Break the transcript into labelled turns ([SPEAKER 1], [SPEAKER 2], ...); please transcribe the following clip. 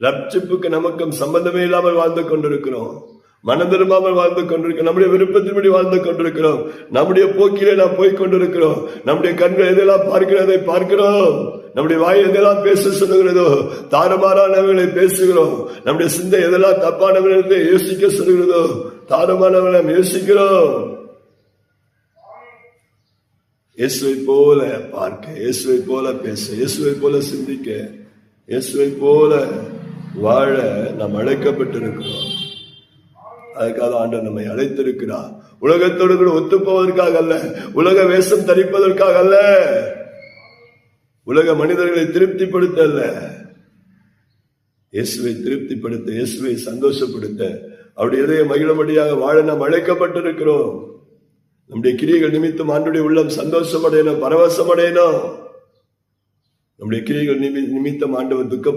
[SPEAKER 1] ரட்சிப்புக்கு நமக்கும் சம்பந்தமே இல்லாமல் வாழ்ந்து கொண்டிருக்கிறோம். மனம் திரும்பாமல் வாழ்ந்து கொண்டிருக்கிறோம். நம்முடைய விருப்பத்தின்படி வாழ்ந்து கொண்டிருக்கிறோம். நம்முடைய போக்கிலே நாம் போய் கொண்டிருக்கிறோம். நம்முடைய கண்கள் எதெல்லாம் பார்க்கிறதை பார்க்கிறோம். நம்முடைய வாய் எதெல்லாம் பேச சொல்லுகிறதோ தாறுமாறானவர்களை பேசுகிறோம். நம்முடைய சிந்தை எதெல்லாம் தப்பானவர்களை யோசிக்க சொல்லுகிறதோ தாறுமானவர்களை யோசிக்கிறோம். இயேசுவை போல பார்க்க இயேசுவை போல பேச இயேசுவை போல சிந்திக்க இயேசுவை போல வாழ நாம் அழைக்கப்பட்டிருக்கிறோம். அதுக்காக ஆண்டவர் நம்மை அழைத்திருக்கிறார். உலகத்தோடு கூட ஒத்துப்போவதற்காக அல்ல உலக வேஷம் தரிப்பதற்காக அல்ல உலக மனிதர்களை திருப்திப்படுத்த அல்ல இயேசுவை திருப்திப்படுத்த இயேசுவை சந்தோஷப்படுத்த அவருடைய இதய மகிழும்படியாக வாழ நாம் அழைக்கப்பட்டிருக்கிறோம். நம்முடைய கிரியைகள் நிமித்தம் ஆண்டுடைய உள்ளம் சந்தோஷமடையணும் பரவசமடையணும். நம்முடைய கிரியைகள் நிமி நிமித்தம் ஆண்டவர் துக்கப்பட